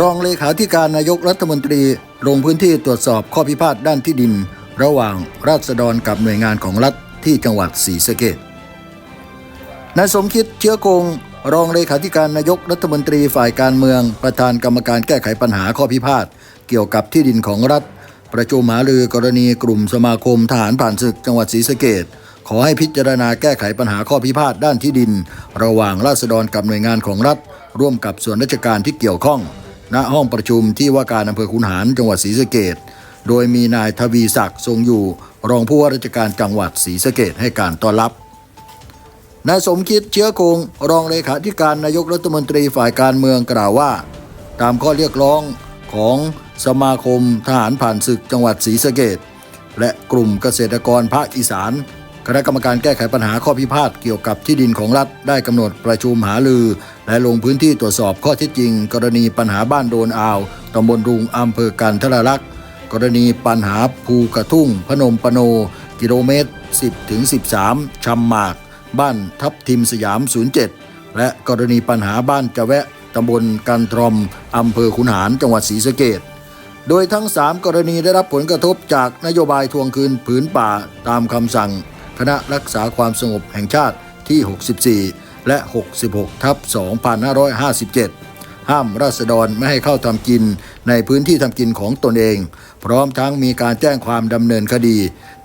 รองเลขาธิการนายกรัฐมนตรี ลงพื้นที่ตรวจสอบข้อพิพาทด้านที่ดิน ระหว่างราษฎรกับหน่วยงานของรัฐที่จังหวัดศรีสะเกษนายสมคิดเชื้อคงรองเลขาธิการนายกรัฐมนตรีฝ่ายการเมือง ประธานกรรมการแก้ไขปัญหาข้อพิพาทเกี่ยวกับที่ดินของรัฐ ประชุมหารือกรณีกลุ่มสมาคมทหารผ่านศึกจังหวัดศรีสะเกษขอให้พิจารณาแก้ไขปัญหาข้อพิพาทด้านที่ดิน ระหว่างราษฎรกับหน่วยงานของรัฐ ร่วมกับส่วนราชการที่เกี่ยวข้อง ณห้องประชุมที่ว่าการอำเภอขุนหารจังหวัดศรีสะเกษโดยมีนายทวีศักดิ์ทรงอยู่ รองผู้ว่าราชการจังหวัดศรีสะเกษให้การต้อนรับนายสมคิดเชื้อคง รองเลขาธิการนายกรัฐมนตรีฝ่ายการเมืองกล่าวว่า ตามข้อเรียกร้องของสมาคมทหารผ่านศึกจังหวัดศรีสะเกษและกลุ่มเกษตรกรภาคอีสาน คณะกรรมการแก้ไขปัญหาข้อพิพาทเกี่ยวกับที่ดินของรัฐได้กำหนดประชุมหาลือ และลงพื้นที่ตรวจสอบข้อเท็จจริง กรณีปัญหาบ้านโดนอ่าวตำบลรุงอำเภอกันทรลักษณ์กรณีปัญหาภูกระทุ่ง พนมปโน กิโลเมตร 10ถึง13ชำหมาก บ้านทับทิมสยาม 07 และกรณีปัญหาบ้านจะแวะตำบลกันทรอมอำเภอขุนหารจังหวัดศรีสะเกษโดยทั้ง 3 กรณีได้รับผลกระทบจากนโยบายทวงคืนผืนป่าตามคำสั่ง คณะรักษาความสงบแห่งชาติที่ 64 และ 66 ทับ 2557 ห้ามราษฎรไม่ให้เข้าทำกินในพื้นที่ทำกินของตนเอง พร้อมทั้งมีการแจ้งความดำเนินคดี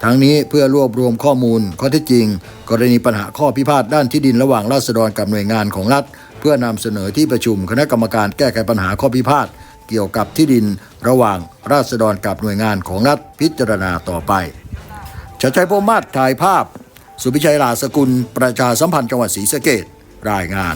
ทั้งนี้เพื่อรวบรวมข้อมูลข้อเท็จจริง กรณีปัญหาข้อพิพาทด้านที่ดินระหว่างราษฎรกับหน่วยงานของรัฐ เพื่อนำเสนอที่ประชุมคณะกรรมการแก้ไขปัญหาข้อพิพาทเกี่ยวกับที่ดินระหว่างราษฎรกับหน่วยงานของรัฐพิจารณาต่อไป ชัดชัยพมาศถ่ายภาพ สุพิชัยลาสกุล ประชาสัมพันธ์จังหวัดศรีสะเกดรายงาน